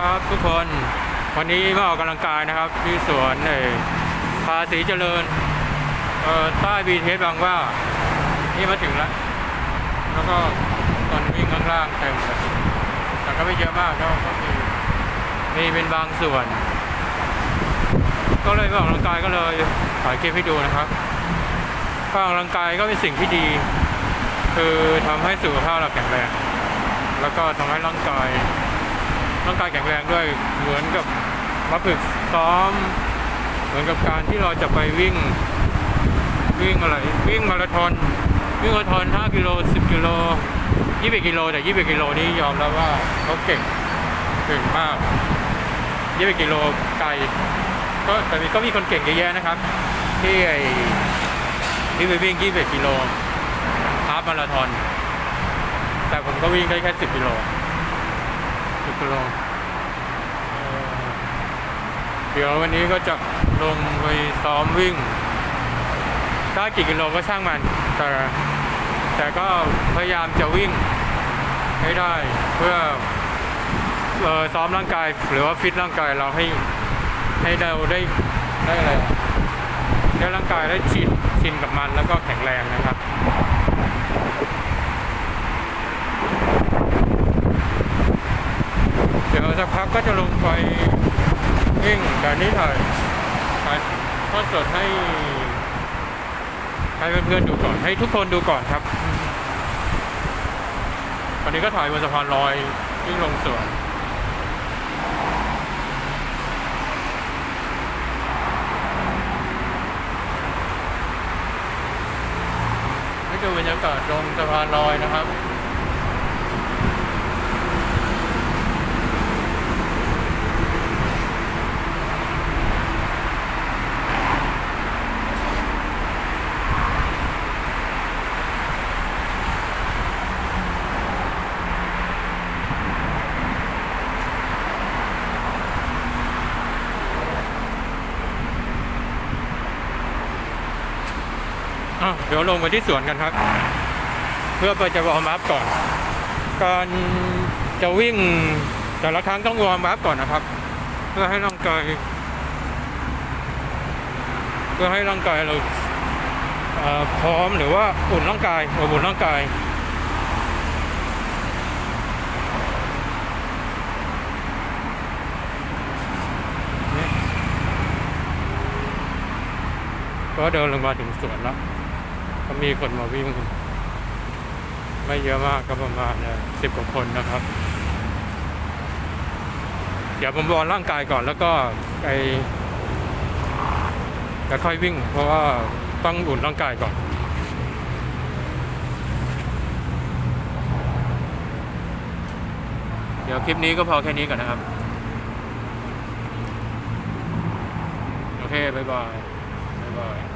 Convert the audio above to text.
ครับทุกคนวันนี้มาออกกำลังกายนะครับ ที่สวนเออภาษีเจริญเอ่อใต้บีเทสบางว่า นี่มาถึงแล้ว แล้วก็ตอนวิ่งข้างล่างเต็มเลยแต่ก็ไม่เยอะมากก็มีมีเป็นบางส่วน ก็เลยมาออกกำลังกายก็เลยถ่ายคลิปให้ดูนะครับการออกกำลังกายก็เป็นสิ่งที่ดี คือทำให้สุขภาพเราแข็งแรงแล้วก็ทำให้ร่างกาย ร่างกายแข็งแรงด้วยเหมือนกับมาฝึกซ้อม เหมือนกับการที่เราจะไปวิ่ง วิ่งอะไร วิ่งมาราธอนวิ่งมาราธอน 5 กิโล 10 กิโล 21 กิโล แต่ 21 กิโลนี้ยอมแล้วว่าเขาเก่งเก่งมาก21กิโลไกลก็แต่มีก็มีคนเก่งเยอะแยะนะครับ ที่ไอ้ที่ไปวิ่ง21กิโลฮาล์ฟมาราธอนแต่ผมก็วิ่งได้แค่ 10 กิโล 10กิโลเอ่อเดี๋ยววันนี้ก็จะลงไปซ้อมวิ่งได้กี่กิโลก็ช่างมัน แต่แต่ก็พยายามจะวิ่งให้ได้เพื่อเออซ้อมร่างกายหรือว่าฟิตร่างกายเราให้ให้เราได้ได้อะไรได้ร่างกายได้ชินชินกับมันแล้วก็แข็งแรงนะครับ เดี๋ยว สักพักก็จะลงไปวิ่งแต่นี้ถ่ายถ่ายทอดสดให้ให้เพื่อนๆดูก่อนให้ทุกคนดูก่อนครับวันนี้ก็ถ่ายบนสะพานลอยวิ่งลงสวนนี่คือบรรยากาศตรงสะพานลอยนะครับ อะเดี๋ยวลงไปที่สวนกันครับ เพื่อไปจะวอร์มอัพก่อน การจะวิ่งแต่ละครั้งต้องวอร์มอัพก่อนนะครับ เพื่อให้ร่างกายเพื่อให้ร่างกายเราเพร้อมหรือว่าอุ่นร่างกายอบอุ่นร่างกายก็เดินลงมาถึงสวนแล้ว ก็มีคนมาวิ่ง ไม่เยอะมากก็ประมาณสิบกว่าคนนะครับ เดี๋ยวผมวอร์มร่างกายก่อนแล้วก็ไอจะค่อยวิ่ง เพราะว่าต้องอุ่นร่างกายก่อนเดี๋ยวคลิปนี้ก็พอแค่นี้ก่อนนะครับ โอเค บ๊ายบาย บ๊ายบาย